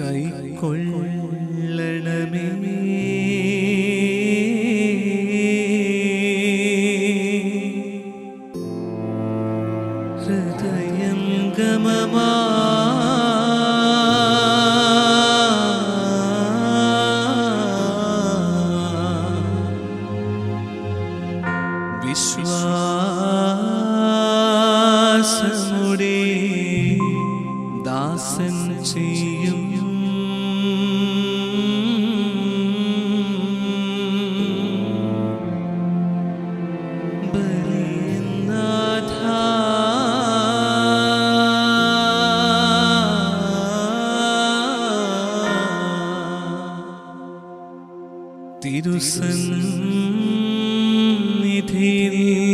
കൈക്കൊള്ളണമേ. ഹൃദയം ഗമമാ. വിശ്വാസമുടെ ദാസൻ ചെയ്യും. തിരുസന്നിധിയിൽ